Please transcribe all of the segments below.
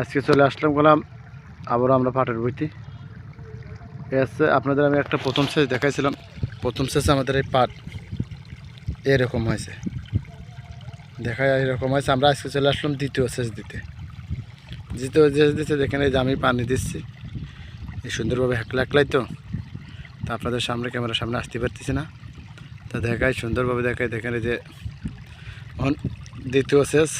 আজকে চলে আসলাম গেলাম, আবারও আমরা পাটের বইতে। এ আছে, আপনাদের আমি একটা প্রথম সেচ দেখাইছিলাম। প্রথম সেচে আমাদের এই পাট এরকম হয়েছে। দেখা এরকম হয়েছে, আমরা আজকে চলে আসলাম দ্বিতীয় সেচ দিতে। দ্বিতীয় সেচ দিতে দেখেন এই যে আমি পানি দিচ্ছি। এই সুন্দরভাবে হেকলা হেকলাই তো, তা আপনাদের সামনে, ক্যামেরার সামনে আসতে পারতেছি না। তা দেখাই সুন্দরভাবে দেখাই দেখেন এই যে দ্বিতীয় সেচ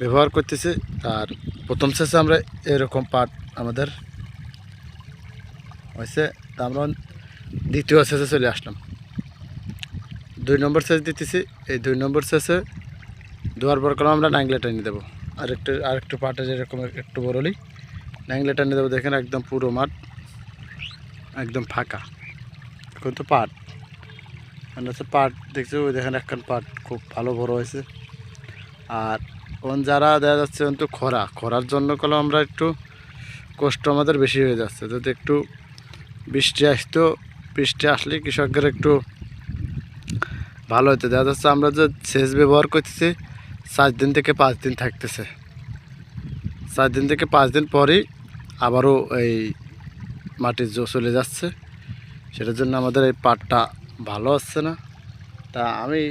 ব্যবহার করতেছি আর প্রথম সেচে আমরা এরকম পাট আমাদের হয়েছে, তা আমরা দ্বিতীয় সেচে চলে আসলাম। দুই নম্বর সেচ দিতেছি, এই দুই নম্বর সেচে দুয়ার পর কলম আমরা নাংলে টেনে দেবো। আর একটু আর একটু পাটে যেরকম একটু বড়লি নাংলে টেনে দেবো, দেখেন একদম পুরো মাঠ একদম ফাঁকা। এখন তো পাট হচ্ছে পাট দেখছি, ওই দেখেন একখান পাট খুব ভালো বড় হয়েছে। আর ওন যারা দেখা যাচ্ছে তো খরা। খরার জন্য কলে আমরা একটু কষ্ট আমাদের বেশি হয়ে যাচ্ছে। যদি একটু বৃষ্টি আসতো, বৃষ্টি আসলে কৃষকদের একটু ভালো হতো। দেখা যাচ্ছে আমরা যে সেচ ব্যবহার করতেছি চার দিন থেকে পাঁচ দিন থাকতেছে। চার দিন থেকে পাঁচ দিন পরই আবারও এই মাটির জো চলে যাচ্ছে। সেটার জন্য আমাদের এই পাটটা ভালো হচ্ছে না। তা আমি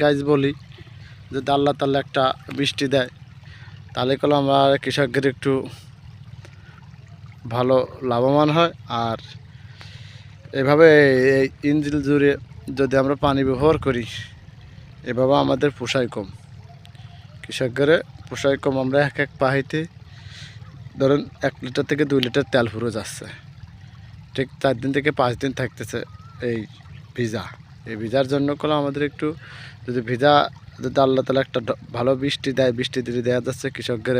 গাছ বলি যদি আল্লাহ তাল্লাহ একটা বৃষ্টি দেয়, তাহলে কলে আমরা কৃষকদের একটু ভালো লাভবান হয়। আর এভাবে এই ইঞ্জিল জুড়ে যদি আমরা পানি ব্যবহার করি, এভাবে আমাদের পোষায় কম। কৃষকদের পোষায় কম। আমরা এক এক পাহিতে ধরুন এক লিটার থেকে দুই লিটার তেল ফুরো যাচ্ছে। ঠিক চার দিন থেকে পাঁচ দিন থাকতেছে এই ভিজা। এই ভিজার জন্য কলে আমাদের একটু যদি ভিজা, যদি আল্লাহ তালা একটা ভালো বৃষ্টি দেয়, বৃষ্টি দিলে দেওয়া যাচ্ছে কৃষকদের,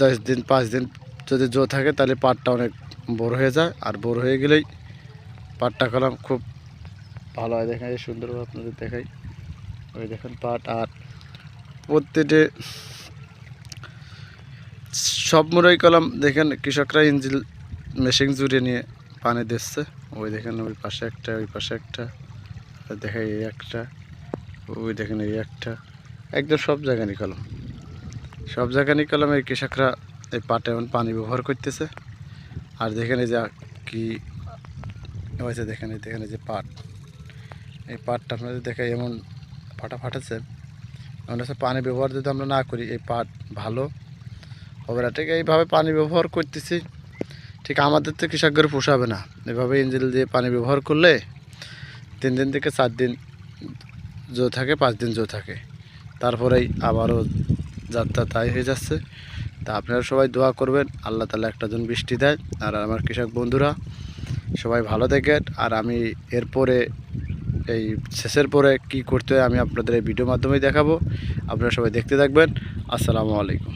দশ দিন, পাঁচ দিন যদি জো থাকে তাহলে পাটটা অনেক বড় হয়ে যায়। আর বড় হয়ে গেলেই পাটটা কলাম খুব ভালো হয়। দেখেন এই সুন্দরভাবে আপনাদের দেখাই। ওই দেখেন পাট আর প্রত্যেকটি সব মুরই কলাম দেখেন কৃষকরা ইঞ্জিল, মেশিন জুড়ে নিয়ে পানি দিচ্ছে। ওই দেখেন ওই পাশে একটা, ওই পাশে একটা দেখেন এই একটা, ওই দেখেন এই একটা। একদম সব জায়গারই কলম। সব জায়গারই কলম কৃষকরা এই পাটে এখন পানি ব্যবহার করতেছে। আর দেখেন এই যে কি হয়েছে দেখেন, এই দেখেন এই যে পাট। এই পাটটা আপনাদের দেখে এমন ফাটা ফাটাচ্ছে এমন হচ্ছে পানি ব্যবহার যদি আমরা না করি, এই পাট ভালো হবে না। ঠিক এইভাবে পানি ব্যবহার করতেছি। ঠিক আমাদের তো কৃষকদের পোষাবে না। এভাবে ইঞ্জিল দিয়ে পানি ব্যবহার করলে তিন দিন থেকে চার দিন জো থাকে, পাঁচ দিন জো থাকে। তারপরেই আবারও যাত্রা তাই হয়ে যাচ্ছে। তা আপনারা সবাই দোয়া করবেন, আল্লাহ তালা একটা জন বৃষ্টি দেয়। আর আমার কৃষক বন্ধুরা, সবাই ভালো থাকেন। আর আমি এরপরে, এই শেষের পরে কি করতে হয় আমি আপনাদের এই ভিডিও মাধ্যমেই দেখাবো। আপনারা সবাই দেখতে থাকবেন। আসসালামু আলাইকুম।